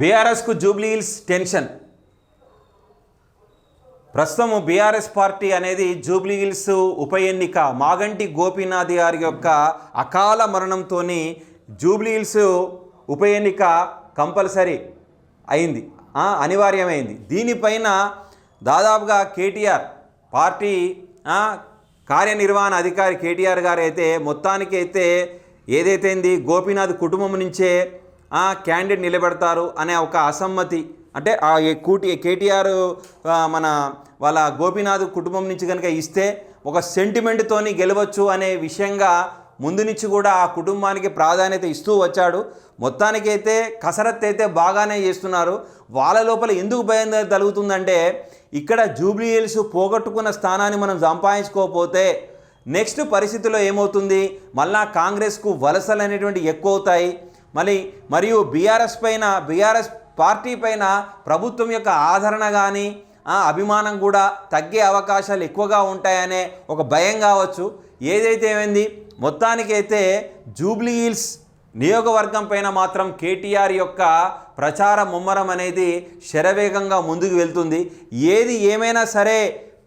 బీఆర్ఎస్కు జూబ్లీ హిల్స్ టెన్షన్. ప్రస్తుతం BRS party అనేది జూబ్లీ హిల్స్ ఉప ఎన్నిక మాగంటి గోపీనాథ్ గారి యొక్క అకాల మరణంతో జూబ్లీ హిల్స్ ఉప ఎన్నిక కంపల్సరీ అయింది. అనివార్యమైంది. దీనిపైన దాదాపుగా కేటీఆర్ పార్టీ కార్యనిర్వహణ అధికారి కేటీఆర్ గారు అయితే మొత్తానికైతే ఏదైతే గోపీనాథ్ కుటుంబం నుంచే క్యాండిడేట్ నిలబెడతారు అనే ఒక అసమ్మతి. అంటే ఆ కూటి కేటీఆర్ మన వాళ్ళ గోపీనాథ్ కుటుంబం నుంచి కనుక ఇస్తే ఒక సెంటిమెంట్తోని గెలవచ్చు అనే విషయంగా ముందు నుంచి కూడా ఆ కుటుంబానికి ప్రాధాన్యత ఇస్తూ వచ్చాడు. మొత్తానికైతే కసరత్ అయితే బాగానే చేస్తున్నారు. వాళ్ళ లోపల ఎందుకు భయం కలుగుతుందంటే ఇక్కడ జూబ్లీ హిల్స్ పోగొట్టుకున్న స్థానాన్ని మనం సంపాదించుకోకపోతే నెక్స్ట్ పరిస్థితిలో ఏమవుతుంది? మళ్ళా కాంగ్రెస్కు వలసలు అనేటువంటి ఎక్కువ అవుతాయి మళ్ళీ మరియు బీఆర్ఎస్ పైన బీఆర్ఎస్ పార్టీ పైన ప్రభుత్వం యొక్క ఆదరణ కానీ అభిమానం కూడా తగ్గే అవకాశాలు ఎక్కువగా ఉంటాయనే ఒక భయం కావచ్చు. ఏదైతే ఏమైంది? మొత్తానికైతే జూబ్లీ హిల్స్ నియోగవర్గం పైన మాత్రం కేటీఆర్ యొక్క ప్రచార ముమ్మరం అనేది శరవేగంగా ముందుకు వెళ్తుంది. ఏది ఏమైనా సరే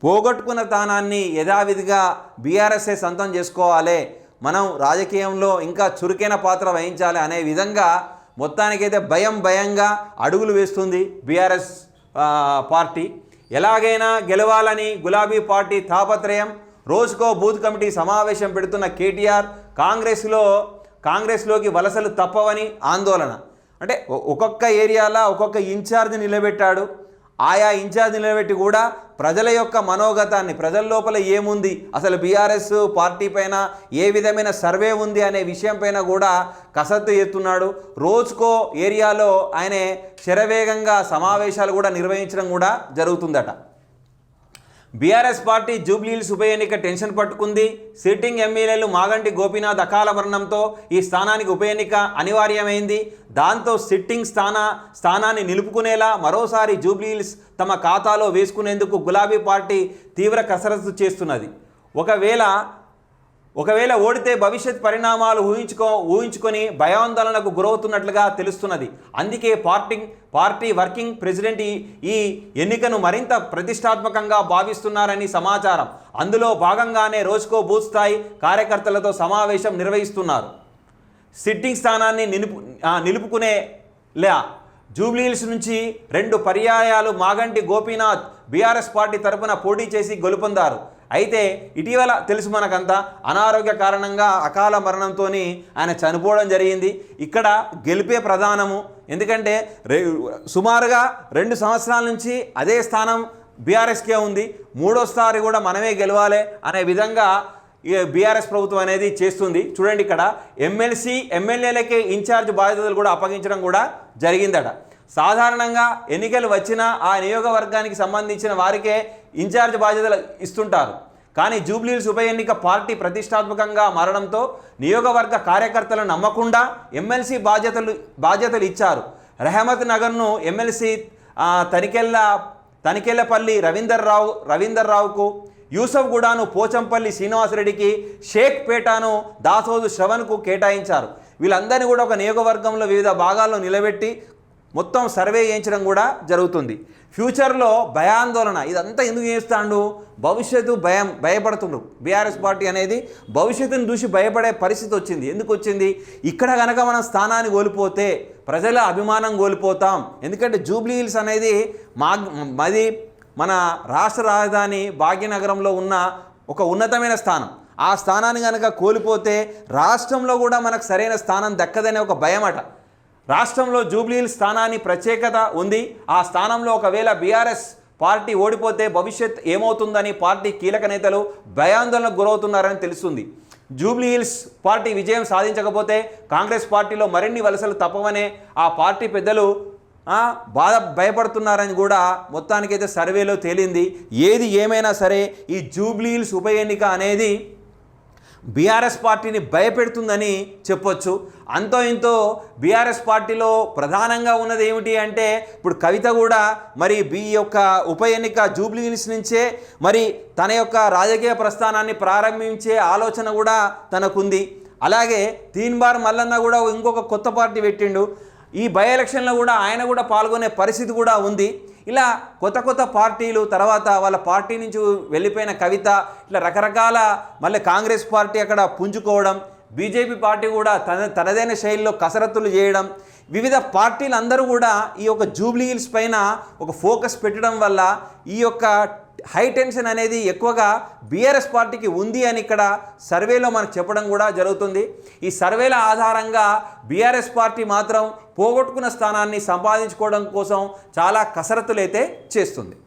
పోగొట్టుకున్న తానాన్ని యథావిధిగా బీఆర్ఎస్ఏ సొంతం చేసుకోవాలి మనం రాజకీయంలో ఇంకా చురుకైన పాత్ర వహించాలి అనే విధంగా మొత్తానికైతే భయం భయంగా అడుగులు వేస్తుంది బీఆర్ఎస్ పార్టీ. ఎలాగైనా గెలవాలని గులాబీ పార్టీ తాపత్రయం రోజుకో బూత్ కమిటీ సమావేశం పెడుతున్న కేటీఆర్ కాంగ్రెస్లో కాంగ్రెస్లోకి వలసలు తప్పవని ఆందోళన. అంటే ఒక్కొక్క ఏరియాలో ఒక్కొక్క ఇన్ఛార్జ్ నిలబెట్టాడు. ఆయా ఇన్ఛార్జ్ నిలబెట్టి కూడా ప్రజల యొక్క మనోగతాన్ని ప్రజల లోపల ఏముంది అసలు బీఆర్ఎస్ పార్టీ పైన ఏ విధమైన సర్వే ఉంది అనే విషయం పైన కూడా కసరత్తు ఎత్తున్నాడు రోజుకో ఏరియాలో ఆయన శరవేగంగా సమావేశాలు కూడా నిర్వహించడం కూడా జరుగుతుందట. బీఆర్ఎస్ పార్టీ జూబ్లీహిల్స్ ఉప ఎన్నిక టెన్షన్ పట్టుకుంది. సిట్టింగ్ ఎమ్మెల్యేలు మాగంటి గోపీనాథ్ అకాల మరణంతో ఈ స్థానానికి ఉప ఎన్నిక అనివార్యమైంది. దాంతో సిట్టింగ్ స్థాన స్థానాన్ని నిలుపుకునేలా మరోసారి జూబ్లీహిల్స్ తమ ఖాతాలో వేసుకునేందుకు గులాబీ పార్టీ తీవ్ర కసరత్తు చేస్తున్నది. ఒకవేళ ఒకవేళ ఓడితే భవిష్యత్ పరిణామాలు ఊహించుకో ఊహించుకొని భయాందోళనకు గురవుతున్నట్లుగా తెలుస్తున్నది. అందుకే పార్టీ పార్టీ వర్కింగ్ ప్రెసిడెంట్ ఈ ఎన్నికను మరింత ప్రతిష్టాత్మకంగా భావిస్తున్నారని సమాచారం. అందులో భాగంగానే రోజుకో బూత్ స్థాయి కార్యకర్తలతో సమావేశం నిర్వహిస్తున్నారు. సిట్టింగ్ స్థానాన్ని నిలుపు నిలుపుకునే లే జూబ్లీహిల్స్ నుంచి రెండు పర్యాయాలు మాగంటి గోపీనాథ్ బీఆర్ఎస్ పార్టీ తరపున పోటీ చేసి గెలుపొందారు. అయితే ఇటీవల తెలుసు మనకంతా అనారోగ్య కారణంగా అకాల మరణంతో ఆయన చనిపోవడం జరిగింది. ఇక్కడ గెలిపే ప్రధానము ఎందుకంటే రే సుమారుగా రెండు సంవత్సరాల నుంచి అదే స్థానం బీఆర్ఎస్కే ఉంది. మూడోసారి కూడా మనమే గెలవాలి అనే విధంగా ఈ బీఆర్ఎస్ ప్రభుత్వం అనేది చేస్తుంది. చూడండి ఇక్కడ ఎమ్మెల్సీ ఎమ్మెల్యేలకే ఇన్ఛార్జ్ బాధ్యతలు కూడా అప్పగించడం కూడా జరిగిందట. సాధారణంగా ఎన్నికలు వచ్చినా ఆ నియోగవర్గానికి సంబంధించిన వారికే ఇన్ఛార్జ్ బాధ్యతలు ఇస్తుంటారు. కానీ జూబ్లీల్స్ ఉప ఎన్నిక పార్టీ ప్రతిష్టాత్మకంగా మారడంతో నియోగవర్గ కార్యకర్తలను నమ్మకుండా ఎమ్మెల్సీ బాధ్యతలు బాధ్యతలు ఇచ్చారు. రెహమత్ నగర్ను ఎమ్మెల్సీ తనికెళ్ళ తనికెళ్ళపల్లి రవీందర్ రావు రవీందర్ రావుకు యూసఫ్ గూడాను పోచంపల్లి శ్రీనివాసరెడ్డికి షేక్ పేటాను దాసోజు శ్రవణ్కు కేటాయించారు. వీళ్ళందరినీ కూడా ఒక నియోగవర్గంలో వివిధ భాగాల్లో నిలబెట్టి మొత్తం సర్వే చేయించడం కూడా జరుగుతుంది. ఫ్యూచర్లో భయాందోళన ఇదంతా ఎందుకు చేస్తాడు? భవిష్యత్తు భయం భయపడుతుండ్రు. బీఆర్ఎస్ పార్టీ అనేది భవిష్యత్తును చూసి భయపడే పరిస్థితి వచ్చింది. ఎందుకు వచ్చింది? ఇక్కడ కనుక మనం స్థానాన్ని కోల్పోతే ప్రజల అభిమానం కోల్పోతాం. ఎందుకంటే జూబ్లీ హిల్స్ అనేది మా మాది మన రాష్ట్ర రాజధాని భాగ్యనగరంలో ఉన్న ఒక ఉన్నతమైన స్థానం. ఆ స్థానాన్ని కనుక కోల్పోతే రాష్ట్రంలో కూడా మనకు సరైన స్థానం దక్కదనే ఒక భయం అట రాష్ట్రంలో జూబ్లీహిల్స్ స్థానాన్ని ప్రత్యేకత ఉంది. ఆ స్థానంలో ఒకవేళ బీఆర్ఎస్ పార్టీ ఓడిపోతే భవిష్యత్ ఏమవుతుందని పార్టీ కీలక నేతలు భయాందోళనకు గురవుతున్నారని తెలుస్తుంది. జూబ్లీహిల్స్ పార్టీ విజయం సాధించకపోతే కాంగ్రెస్ పార్టీలో మరిన్ని వలసలు తప్పవనే ఆ పార్టీ పెద్దలు బాధ భయపడుతున్నారని కూడా మొత్తానికైతే సర్వేలో తేలింది. ఏది ఏమైనా సరే ఈ జూబ్లీహిల్స్ ఉప ఎన్నిక అనేది బీఆర్ఎస్ పార్టీని భయపెడుతుందని చెప్పొచ్చు. అంతో ఇంతో బీఆర్ఎస్ పార్టీలో ప్రధానంగా ఉన్నది ఏమిటి అంటే ఇప్పుడు కవిత కూడా మరి బీ యొక్క ఉప ఎన్నిక జూబ్లీహిల్స్ నుంచే మరి తన యొక్క రాజకీయ ప్రస్థానాన్ని ప్రారంభించే ఆలోచన కూడా తనకుంది. అలాగే తీన్ బార్ మల్లన్న కూడా ఇంకొక కొత్త పార్టీ పెట్టిండు. ఈ బై ఎలక్షన్లో కూడా ఆయన కూడా పాల్గొనే పరిస్థితి కూడా ఉంది. ఇలా కొత్త కొత్త పార్టీలు తర్వాత వాళ్ళ పార్టీ నుంచి వెళ్ళిపోయిన కవిత ఇట్లా రకరకాల మళ్ళీ కాంగ్రెస్ పార్టీ అక్కడ పుంజుకోవడం బీజేపీ పార్టీ కూడా తన తనదైన శైలిలో కసరత్తులు చేయడం వివిధ పార్టీలు అందరూ కూడా ఈ యొక్క జూబ్లీ హిల్స్ పైన ఒక ఫోకస్ పెట్టడం వల్ల ఈ యొక్క హై టెన్షన్ అనేది ఎక్కువగా బీఆర్ఎస్ పార్టీకి ఉంది అని ఇక్కడ సర్వేలో మనకు చెప్పడం కూడా జరుగుతుంది. ఈ సర్వేల ఆధారంగా బీఆర్ఎస్ పార్టీ మాత్రం పోగొట్టుకున్న స్థానాన్ని సంపాదించుకోవడం కోసం చాలా కసరత్తులైతే చేస్తుంది.